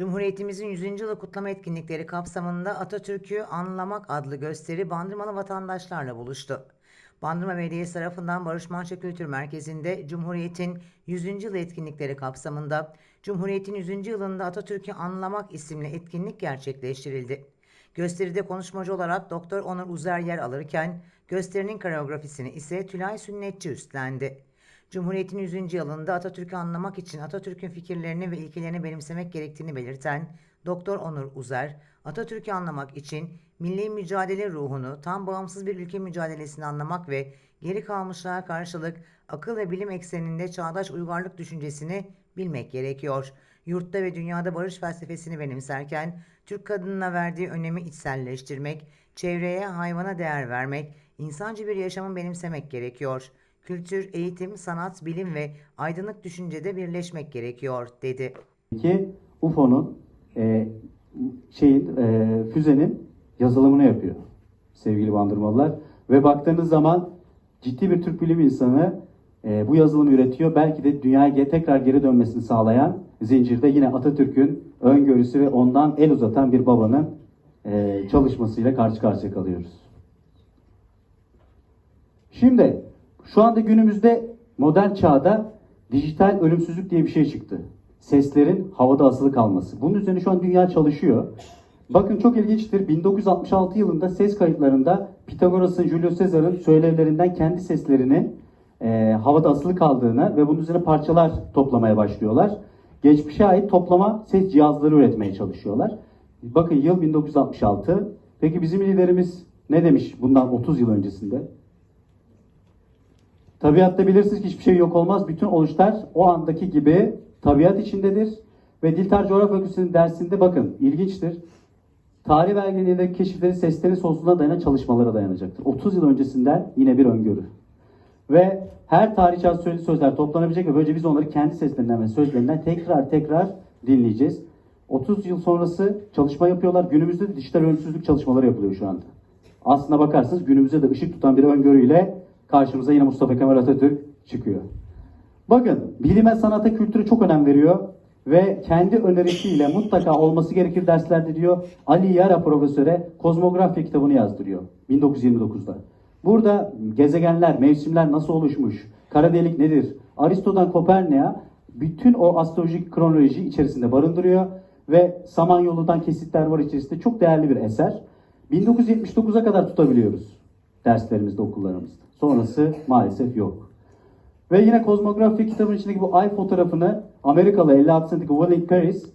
Cumhuriyetimizin 100. yılı kutlama etkinlikleri kapsamında Atatürk'ü Anlamak adlı gösteri Bandırmalı vatandaşlarla buluştu. Bandırma Belediyesi tarafından Barış Manço Kültür Merkezi'nde Cumhuriyet'in 100. yılı etkinlikleri kapsamında Cumhuriyet'in 100. yılında Atatürk'ü Anlamak isimli etkinlik gerçekleştirildi. Gösteride konuşmacı olarak Doktor Onur Uzer yer alırken gösterinin koreografisini ise Tülay Sünnetçi üstlendi. Cumhuriyet'in 100. yılında Atatürk'ü anlamak için Atatürk'ün fikirlerini ve ilkelerini benimsemek gerektiğini belirten Doktor Onur Uzer, Atatürk'ü anlamak için milli mücadele ruhunu, tam bağımsız bir ülke mücadelesini anlamak ve geri kalmışlığa karşılık akıl ve bilim ekseninde çağdaş uygarlık düşüncesini bilmek gerekiyor. Yurtta ve dünyada barış felsefesini benimserken Türk kadınına verdiği önemi içselleştirmek, çevreye, hayvana değer vermek, insancı bir yaşamı benimsemek gerekiyor. Kültür, eğitim, sanat, bilim ve aydınlık düşüncede birleşmek gerekiyor, dedi. ki UFO'nun e, şeyin e, füzenin yazılımını yapıyor sevgili bandırmalılar ve baktığınız zaman ciddi bir Türk bilim insanı e, bu yazılımı üretiyor. Belki de dünyaya tekrar geri dönmesini sağlayan zincirde yine Atatürk'ün öngörüsü ve ondan el uzatan bir babanın e, çalışmasıyla karşı karşıya kalıyoruz. Şimdi şu anda günümüzde modern çağda dijital ölümsüzlük diye bir şey çıktı. Seslerin havada asılı kalması. Bunun üzerine şu an dünya çalışıyor. Bakın çok ilginçtir. 1966 yılında ses kayıtlarında Pitagoras'ın Julius Caesar'ın söylevlerinden kendi seslerini e, havada asılı kaldığını ve bunun üzerine parçalar toplamaya başlıyorlar. Geçmişe ait toplama ses cihazları üretmeye çalışıyorlar. Bakın yıl 1966. Peki bizim liderimiz ne demiş bundan 30 yıl öncesinde? Tabiatta bilirsiniz ki hiçbir şey yok olmaz. Bütün oluşlar o andaki gibi tabiat içindedir. Ve Dil Tarih Coğrafya Fakültesi'nin dersinde bakın ilginçtir. Tarih belgelerindeki keşiflerin seslerin sonsuzluğuna dayanan çalışmalara dayanacaktır. 30 yıl öncesinden yine bir öngörü. Ve her tarihçi söylediği sözler toplanabilecek ve böylece biz onları kendi seslerinden ve sözlerinden tekrar tekrar dinleyeceğiz. 30 yıl sonrası çalışma yapıyorlar. Günümüzde de dijital ölümsüzlük çalışmaları yapılıyor şu anda. Aslına bakarsanız günümüzde de ışık tutan bir öngörüyle karşımıza yine Mustafa Kemal Atatürk çıkıyor. Bakın bilime, sanata, kültüre çok önem veriyor ve kendi önerisiyle mutlaka olması gerekir derslerde diyor Ali Yara profesöre kozmografya kitabını yazdırıyor 1929'da. Burada gezegenler, mevsimler nasıl oluşmuş, kara delik nedir, Aristo'dan Kopernik'a bütün o astrolojik kronoloji içerisinde barındırıyor ve Samanyolu'dan kesitler var içerisinde çok değerli bir eser. 1979'a kadar tutabiliyoruz derslerimizde, okullarımızda. Sonrası maalesef yok. Ve yine kozmografi kitabının içindeki bu ay fotoğrafını Amerikalı 56 yaşındaki Willing Paris